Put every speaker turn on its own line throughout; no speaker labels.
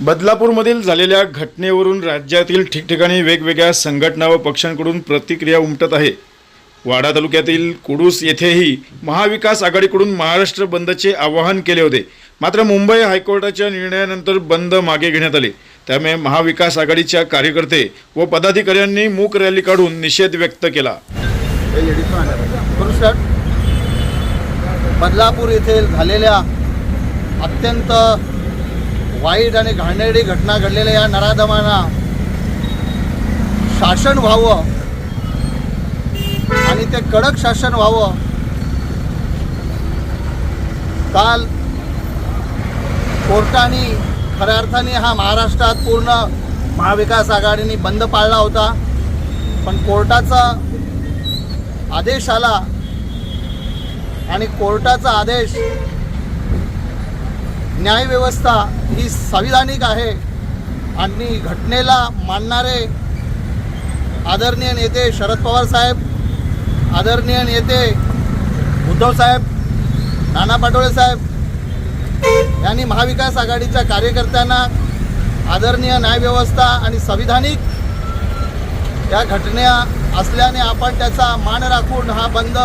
बदलापूरमधील झालेल्या घटनेवरून राज्यातील ठिकठिकाणी वेगवेगळ्या संघटना व पक्षांकडून प्रतिक्रिया उमटत आहे. वाडा तालुक्यातील कुडूस येथेही महाविकास आघाडीकडून महाराष्ट्र बंदचे आवाहन केले होते. मात्र मुंबई हायकोर्टाच्या निर्णयानंतर बंद मागे घेण्यात आले. त्यामुळे महाविकास आघाडीच्या कार्यकर्ते व पदाधिकाऱ्यांनी मूक रॅली काढून निषेध व्यक्त केला.
बदलापूर येथे झालेल्या अत्यंत वाईट आणि घाणेरडी घटना घडलेल्या या नराधमांना शासन व्हावं आणि ते कडक शासन व्हावं. काल कोर्टाने खऱ्या अर्थाने हा महाराष्ट्रात पूर्ण महाविकास आघाडीने बंद पाळला होता. पण कोर्टाचा आदेश आला आणि कोर्टाचा आदेश न्यायव्यवस्था ही संविधानिक आहे आणि घटनेला मानणारे आदरणीय नेते शरद पवार साहेब आदरणीय नेते उद्धव साहेब नाना पाटोळे साहेब यांनी महाविकास आघाडीच्या कार्यकर्त्यांना आदरणीय न्यायव्यवस्था आणि संविधानिक या घटना असल्याने आपण त्याचा मान राखून हा बंद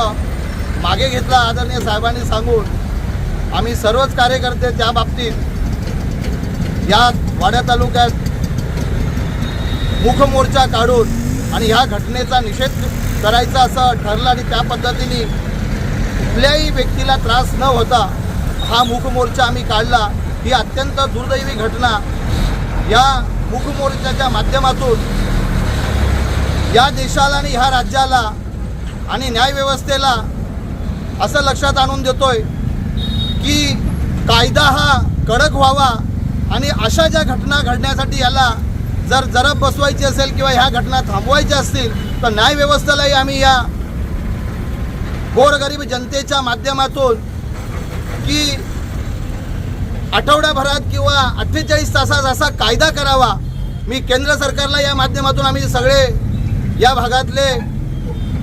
मागे घेतला आदरणीय साहेबांनी सांगून. आम्ही सर्वच कार्यकर्ते त्या बाबतीत या वाड्या तालुक्यात मुखमोर्चा काढून आणि ह्या घटनेचा निषेध करायचा असं ठरलं आणि त्या पद्धतीने कुठल्याही व्यक्तीला त्रास न होता हा मुखमोर्चा आम्ही काढला. ही अत्यंत दुर्दैवी घटना या मुखमोर्चाच्या माध्यमातून या देशाला आणि ह्या राज्याला आणि न्यायव्यवस्थेला असं लक्षात आणून देतोय. की कायदा हा कडक व्हावा आणि अशा ज्या घटना घडण्यासाठी याला जर जरब बसवायची असेल किंवा ह्या घटना थांबवायच्या असतील तर न्यायव्यवस्थेलाही आम्ही या गोरगरीब जनतेच्या माध्यमातून की आठवड्याभरात किंवा अठ्ठेचाळीस तासात असा कायदा करावा. मी केंद्र सरकारला या माध्यमातून आम्ही सगळे या भागातले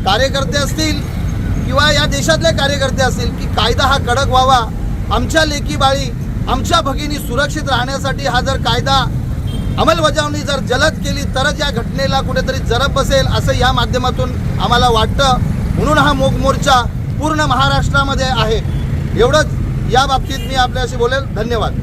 कार्यकर्ते असतील किंवा या देशातले कार्यकर्ते असतील की कायदा हा कडक व्हावा. आमच्या लेकी बाळी आमच्या भगिनी सुरक्षित राहण्यासाठी हा जर कायदा अंमलबजावणी जर जलद केली तरच या घटनेला कुठेतरी जरब बसेल असं या माध्यमातून आम्हाला वाटतं. म्हणून हा मोग मोर्चा पूर्ण महाराष्ट्रामध्ये आहे. एवढंच. या बाबतीत मी आपल्याशी बोलेल. धन्यवाद.